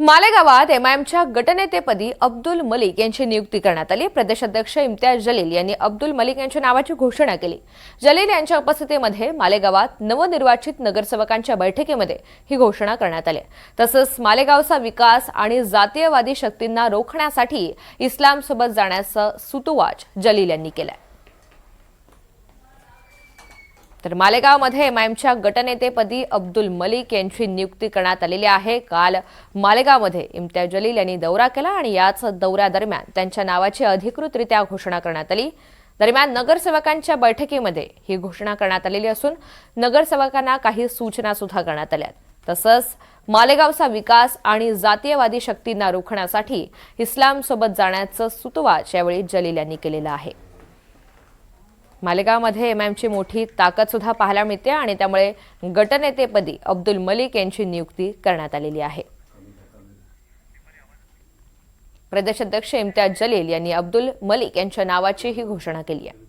मालेगावात एमआयएमच्या गटनेतेपदी अब्दुल मलिक यांची नियुक्ती करण्यात आली. प्रदेशाध्यक्ष इम्तियाज जलील यांनी अब्दुल मलिक यांच्या नावाची घोषणा केली. जलील यांच्या उपस्थितीमध्ये मालेगावात नवनिर्वाचित नगरसेवकांच्या बैठकीमध्ये ही घोषणा करण्यात आली. तसंच मालेगावचा विकास आणि जातीयवादी शक्तींना रोखण्यासाठी इस्लामसोबत जाण्याचं सुतोवाच जलील यांनी केलं तर मालेगावमध्ये एमआयएमच्या गटनेतेपदी अब्दुल मलिक यांची नियुक्ती करण्यात आलेली आहे. काल मालेगावमध्ये इम्तियाज जलील यांनी दौरा केला आणि याच दौऱ्यादरम्यान त्यांच्या नावाची अधिकृतरित्या घोषणा करण्यात आली. दरम्यान नगरसेवकांच्या बैठकीमध्ये ही घोषणा करण्यात आलेली असून नगरसेवकांना काही सूचना सुद्धा करण्यात आल्या तसंच मालेगावचा विकास आणि जातीयवादी शक्तींना रोखण्यासाठी इस्लामसोबत जाण्याचं सुतवाच यावेळी जलील यांनी केलेलं आहे. मालेगावमध्ये एमआयएमची मोठी ताकद सुद्धा पाहायला मिळते आणि त्यामुळे गटनेतेपदी अब्दुल मलिक यांची नियुक्ती करण्यात आलेली आहे. प्रदेशाध्यक्ष इम्तियाज जलील यांनी अब्दुल मलिक यांच्या नावाची ही घोषणा केली आहे.